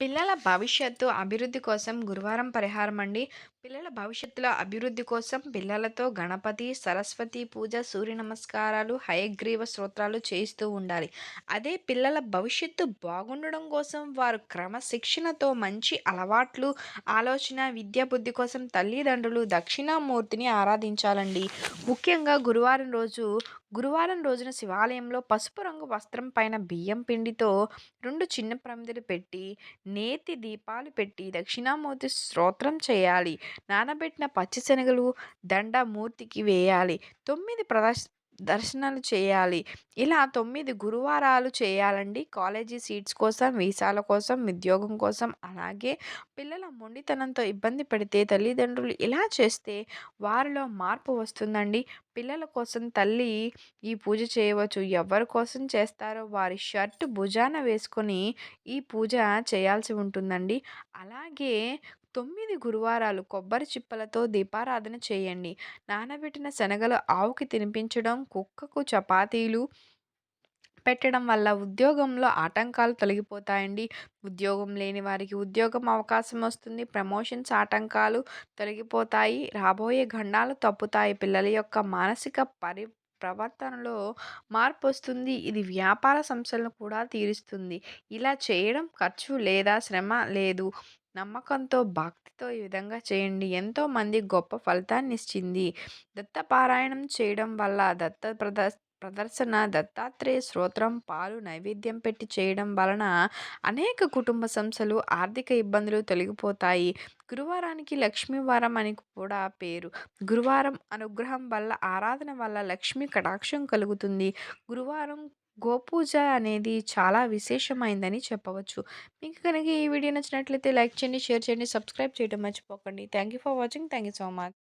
పిల్లల భవిష్యత్తు అభివృద్ధి కోసం గురువారం పరిహారం అండి. పిల్లల భవిష్యత్తులో అభివృద్ధి కోసం పిల్లలతో గణపతి, సరస్వతి పూజ, సూర్య నమస్కారాలు, హయగ్రీవ స్తోత్రాలు చేయిస్తూ ఉండాలి. అదే పిల్లల భవిష్యత్తు బాగుండడం కోసం వారు క్రమశిక్షణతో మంచి అలవాట్లు, ఆలోచన, విద్యా బుద్ధి కోసం తల్లిదండ్రులు దక్షిణామూర్తిని ఆరాధించాలండి. ముఖ్యంగా గురువారం రోజు గురువారం రోజున శివాలయంలో పసుపు రంగు వస్త్రం పైన బియ్యం పిండితో రెండు చిన్న ప్రమిదలు పెట్టి నేతి దీపాలు పెట్టి దక్షిణామూర్తి స్తోత్రం చేయాలి. నానబెట్టిన పచ్చిశనగలు దండ మూర్తికి వేయాలి. తొమ్మిది ప్రదర్శ దర్శనాలు చేయాలి. ఇలా తొమ్మిది గురువారాలు చేయాలండి. కాలేజీ సీట్స్ కోసం, వీసాల కోసం, ఉద్యోగం కోసం అలాగే పిల్లల మొండితనంతో ఇబ్బంది పడితే తల్లిదండ్రులు ఇలా చేస్తే వారిలో మార్పు వస్తుందండి. పిల్లల కోసం తల్లి ఈ పూజ చేయవచ్చు. ఎవరి కోసం చేస్తారో వారి షర్ట్ భుజాన వేసుకొని ఈ పూజ చేయాల్సి ఉంటుందండి. అలాగే తొమ్మిది గురువారాలు కొబ్బరి చిప్పలతో దీపారాధన చేయండి. నానబెట్టిన శనగలు ఆవుకి తినిపించడం, కుక్కకు చపాతీలు పెట్టడం వల్ల ఉద్యోగంలో ఆటంకాలు తొలగిపోతాయండి. ఉద్యోగం లేని వారికి ఉద్యోగం అవకాశం వస్తుంది. ప్రమోషన్స్ ఆటంకాలు తొలగిపోతాయి. రాబోయే గండాలు తప్పుతాయి. పిల్లల యొక్క మానసిక పరి ప్రవర్తనలో మార్పొస్తుంది. ఇది వ్యాపార సంస్థలను కూడా తీరుస్తుంది. ఇలా చేయడం ఖర్చు లేదా శ్రమ లేదు. నమ్మకంతో, భక్తితో ఈ విధంగా చేయండి. ఎంతో మంది గొప్ప ఫలితాన్నిచ్చింది. దత్తపారాయణం చేయడం వల్ల దత్త ప్రద ప్రదర్శన, దత్తాత్రేయ స్తోత్రం, పాలు నైవేద్యం పెట్టి చేయడం వలన అనేక కుటుంబ సమస్యలు, ఆర్థిక ఇబ్బందులు తొలగిపోతాయి. గురువారానికి లక్ష్మీవారం అని కూడా పేరు. గురువారం అనుగ్రహం వల్ల ఆరాధన వల్ల లక్ష్మీ కటాక్షం కలుగుతుంది. గురువారం గోపూజ అనేది చాలా విశేషమైందని చెప్పవచ్చు. మీకు కనుక ఈ వీడియో నచ్చినట్లయితే లైక్ చేయండి, షేర్ చేయండి, సబ్స్క్రైబ్ చేయడం మర్చిపోకండి. Thank you for watching. Thank you so much.